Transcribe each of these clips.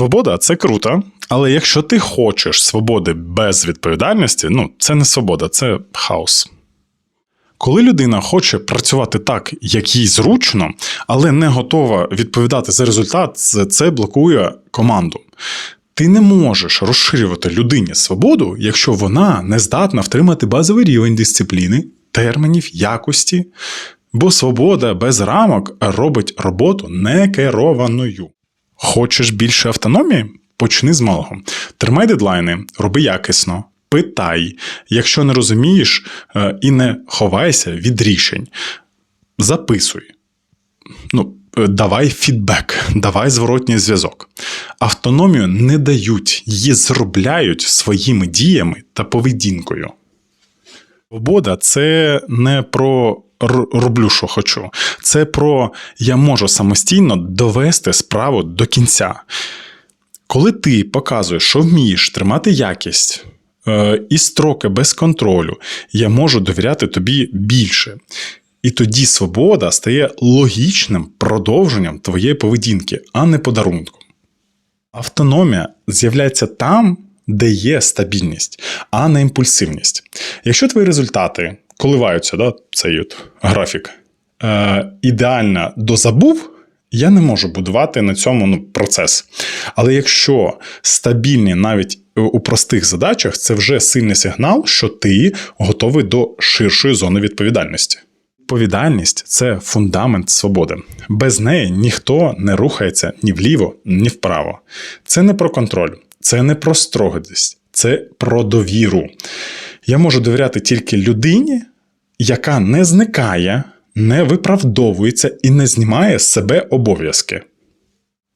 Свобода це круто, але якщо ти хочеш свободи без відповідальності, ну це не свобода, це хаос. Коли людина хоче працювати так, як їй зручно, але не готова відповідати за результат, це- блокує команду. Ти не можеш розширювати людині свободу, якщо вона не здатна втримати базовий рівень дисципліни, термінів, якості, бо свобода без рамок робить роботу некерованою. Хочеш більше автономії? Почни з малого. Тримай дедлайни, роби якісно, питай. Якщо не розумієш е, і не ховайся від рішень, записуй. Ну, е, давай фідбек, давай зворотній зв'язок. Автономію не дають, її зробляють своїми діями та поведінкою. Свобода це не про роблю, що хочу. Це про я можу самостійно довести справу до кінця. Коли ти показуєш, що вмієш тримати якість е, і строки без контролю, я можу довіряти тобі більше. І тоді свобода стає логічним продовженням твоєї поведінки, а не подарунком. Автономія з'являється там, де є стабільність, а не імпульсивність. Якщо твої результати коливаються, да, цей от графік, е, ідеально дозабув, я не можу будувати на цьому ну, процес. Але якщо стабільні навіть у простих задачах, це вже сильний сигнал, що ти готовий до ширшої зони відповідальності. Відповідальність це фундамент свободи. Без неї ніхто не рухається ні вліво, ні вправо. Це не про контроль, це не про строгість, це про довіру. Я можу довіряти тільки людині, яка не зникає, не виправдовується і не знімає з себе обов'язки.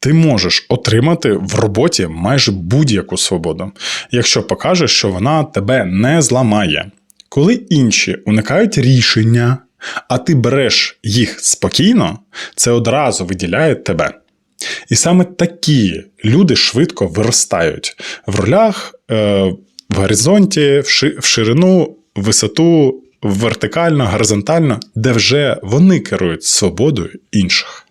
Ти можеш отримати в роботі майже будь-яку свободу, якщо покажеш, що вона тебе не зламає. Коли інші уникають рішення, а ти береш їх спокійно, це одразу виділяє тебе. І саме такі люди швидко виростають в ролях, е, в горизонті, в ширину, в висоту, вертикально, горизонтально, де вже вони керують свободою інших.